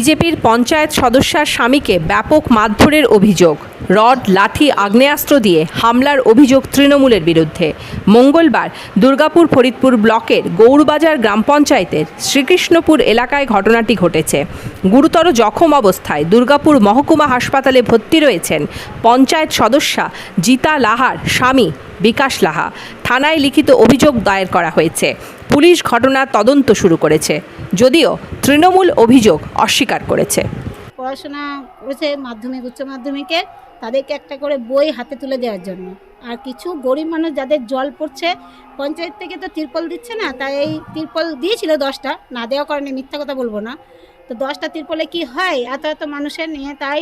বিজেপির পঞ্চায়েত সদস্যার স্বামীকে ব্যাপক মারধরের অভিযোগ। রড, লাঠি, আগ্নেয়াস্ত্র দিয়ে হামলার অভিযোগ তৃণমূলের বিরুদ্ধে। মঙ্গলবার দুর্গাপুর ফরিদপুর ব্লকের গৌরবাজার গ্রাম পঞ্চায়েতের শ্রীকৃষ্ণপুর এলাকায় ঘটনাটি ঘটেছে। গুরুতর জখম অবস্থায় দুর্গাপুর মহকুমা হাসপাতালে ভর্তি রয়েছেন পঞ্চায়েত সদস্যা জিতা লাহার স্বামী বিকাশ লাহা। থানায় লিখিত অভিযোগ দায়ের করা হয়েছে। পুলিশ ঘটনার তদন্ত শুরু করেছে। যদিও তৃণমূল অভিযোগ অস্বীকার করেছে। পড়াশোনা করেছে মাধ্যমিক, উচ্চ মাধ্যমিকে। তাদেরকে একটা করে বই হাতে তুলে দেওয়ার জন্য। আর কিছু গরিব মানুষ যাদের জল পড়ছে, পঞ্চায়েত থেকে তো তিরপল দিচ্ছে না, তাই এই তিরপল দিয়েছিল দশটা। না দেওয়া কারণে মিথ্যা কথা বলব না। তো দশটা তিরপলে কি হয়? এত এত মানুষের নিয়ে তাই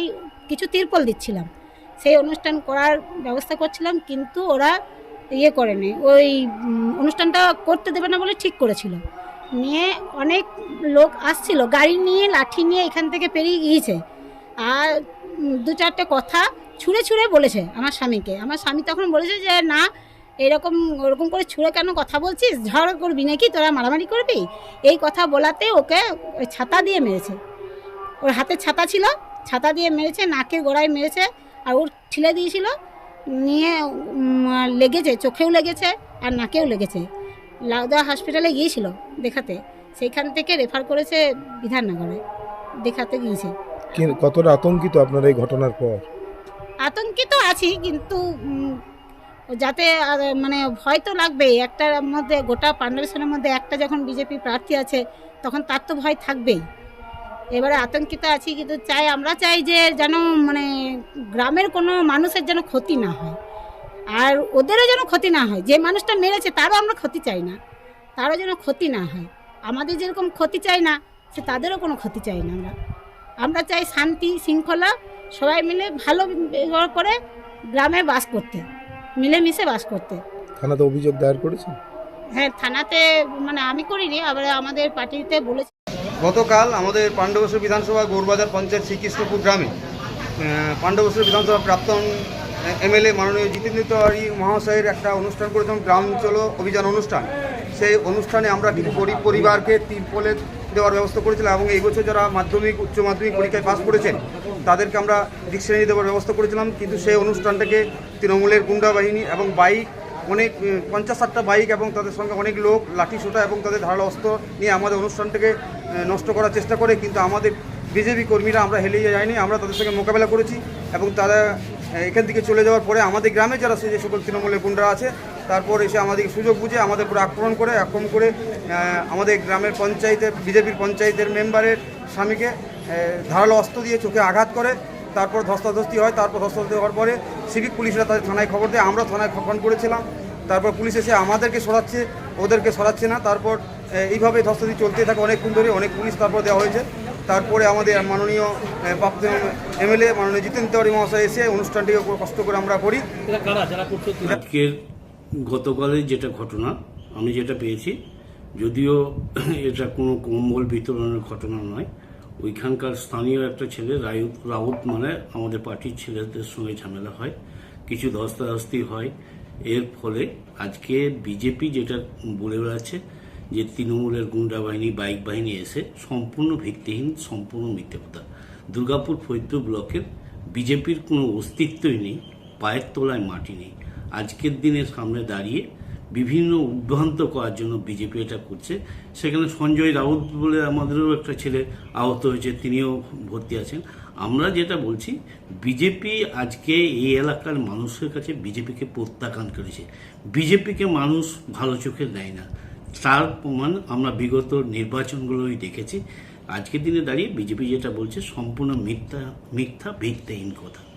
কিছু তিরপল দিচ্ছিলাম। সেই অনুষ্ঠান করার ব্যবস্থা করছিলাম, কিন্তু ওরা ইয়ে করেনি। ওই অনুষ্ঠানটা করতে দেবে না বলে ঠিক করেছিল। নিয়ে অনেক লোক আসছিল, গাড়ি নিয়ে, লাঠি নিয়ে এখান থেকে পেরিয়ে গিয়েছে। আর দু চারটে কথা ছুঁড়ে ছুঁড়ে বলেছে আমার স্বামীকে। আমার স্বামী তখন বলেছে যে, না, এরকম, ওরকম করে ছুঁড়ে কেন কথা বলছিস? ঝড় করবি নাকি? তোরা মারামারি করবি? এই কথা বলাতে ওকে ছাতা দিয়ে মেরেছে। ওর হাতে ছাতা ছিল, ছাতা দিয়ে মেরেছে, নাকের গোড়ায় মেরেছে, আর ওর ঠেলে দিয়েছিল নিয়ে লেগেছে চোখেও লেগেছে আর নাকেও লেগেছে। লাউদা হসপিটালে গিয়েছিল দেখাতে সেইখান থেকে রেফার করেছে বিধাননগরে দেখাতে গিয়েছে। কতটা আতঙ্কিত আপনার এই ঘটনার পর? আতঙ্কিত আছি কিন্তু যাতে মানে ভয় তো লাগবেই। একটার মধ্যে গোটা পান্ডারেশনের মধ্যে একটা যখন বিজেপি প্রার্থী আছে তখন তার তো ভয় থাকবেই। এবারে আতঙ্কিত আছি কিন্তু চাই আমরা চাই যে যেন মানে গ্রামের কোনো মানুষের যেন ক্ষতি না হয়। আর ওদেরও যেন ক্ষতি না হয়। যে মানুষটা মেরেছে তারও আমরা ক্ষতি চাই না। তারও যেন ক্ষতি না হয়। আমাদের যেরকম ক্ষতি চাই না সে তাদেরও কোনো ক্ষতি চাই না আমরা। আমরা চাই শান্তি শৃঙ্খলা সবাই মিলে ভালো করে গ্রামে বাস করতে মিলেমিশে বাস করতে। থানাতে অভিযোগ দায়ের করেছেন? হ্যাঁ থানাতে মানে আমি করিনি আবার আমাদের পার্টিতে বলেছে। গতকাল আমাদের পাণ্ডবেশ্বর বিধানসভা গৌরবাজার পঞ্চায়েত শ্রীকৃষ্ণপুর গ্রামে পাণ্ডবেশ্বর বিধানসভা প্রাক্তন এমএলএ মাননীয় জিতেন্দ্র তিওয়ারি মহাশয়ের একটা অনুষ্ঠান করেছিলাম গ্রাম চলো অভিযান অনুষ্ঠান। সেই অনুষ্ঠানে আমরা গরিব পরিবারকে তিরপলে দেওয়ার ব্যবস্থা করেছিলাম এবং এই বছর যারা মাধ্যমিক, উচ্চ মাধ্যমিক পরীক্ষায় পাস করেছেন, তাদেরকে আমরা ডিকশনারি দেওয়ার ব্যবস্থা করেছিলাম। কিন্তু সেই অনুষ্ঠানটাকে তৃণমূলের গুন্ডা বাহিনী এবং বাইক অনেক পঞ্চাশ ষাটটা বাইক এবং তাদের সঙ্গে অনেক লোক, লাঠি সোটা এবং তাদের ধারালো অস্ত্র নিয়ে আমাদের অনুষ্ঠানটাকে নষ্ট করার চেষ্টা করে, কিন্তু আমাদের বিজেপি কর্মীরা আমরা হেলে যাইনি আমরা তাদের সঙ্গে মোকাবেলা করেছি এবং তারা এখান থেকে চলে যাওয়ার পরে আমাদের গ্রামে যারা সে যে সকল তৃণমূলের গুন্ডা আছে, তারপর এসে আমাদের সুযোগ বুঝে আমাদের উপরে আক্রমণ করে আক্রমণ করে আমাদের গ্রামের পঞ্চায়েতের, বিজেপির পঞ্চায়েতের মেম্বারের স্বামীকে ধারালো অস্ত্র দিয়ে চোখে আঘাত করে, তারপর ধস্তাধস্তি হয়, তারপর ধস্তাধস্তি হওয়ার পরে সিভিক পুলিশরা তাদের থানায় খবর দেয় আমরা থানায় ফোন করেছিলাম। তারপর পুলিশ এসে আমাদেরকে সরাচ্ছে ওদেরকে সরাচ্ছে না। তারপর এইভাবে ধস্তাধস্তি চলতে থাকে। অনেকক্ষণ ধরে অনেক পুলিশ তারপর দেওয়া হয়েছে। তারপরে আমাদের মাননীয় এ, প্রাপ্ত এমএলএ মাননীয় জিতেন তেওয়ারি মহাশয় এসে অনুষ্ঠানটিকে কষ্ট করে আমরা করি। আজকের গতকালের যেটা ঘটনা আমি যেটা পেয়েছি যদিও এটা কোনো কম্বল বিতরণের ঘটনা নয় ওইখানকার স্থানীয় একটা ছেলে, রায়ুত, রাউত মানে আমাদের পার্টির ছেলেদের সঙ্গে ঝামেলা হয়। কিছু ধস্তাধস্তি হয়। এর ফলে আজকে বিজেপি যেটা বলে বেড়াচ্ছে যে তৃণমূলের গুন্ডা বাহিনী, বাইক বাহিনী এসে সম্পূর্ণ ভিত্তিহীন, সম্পূর্ণ মিথ্যে কথা। দুর্গাপুর ফরিদপুর ব্লকের বিজেপির কোনো অস্তিত্বই নেই, পায়ের তলায় মাটি নেই। আজকের দিনে সামনে দাঁড়িয়ে বিভিন্ন উদ্ভ্রান্ত করার জন্য বিজেপি এটা করছে। সেখানে সঞ্জয় রাউত বলে আমাদেরও একটা ছেলে আহত হয়েছে, তিনিও ভর্তি আছেন। আমরা যেটা বলছি, বিজেপি আজকে এই এলাকার মানুষের কাছে বিজেপিকে প্রত্যাখ্যান করেছে। বিজেপিকে মানুষ ভালো চোখে দেয় না। তার প্রমাণ আমরা বিগত নির্বাচনগুলোই দেখেছি। আজকের দিনে দাঁড়িয়ে বিজেপি যেটা বলছে, সম্পূর্ণ মিথ্যা মিথ্যা, ভিত্তিহীন কথা।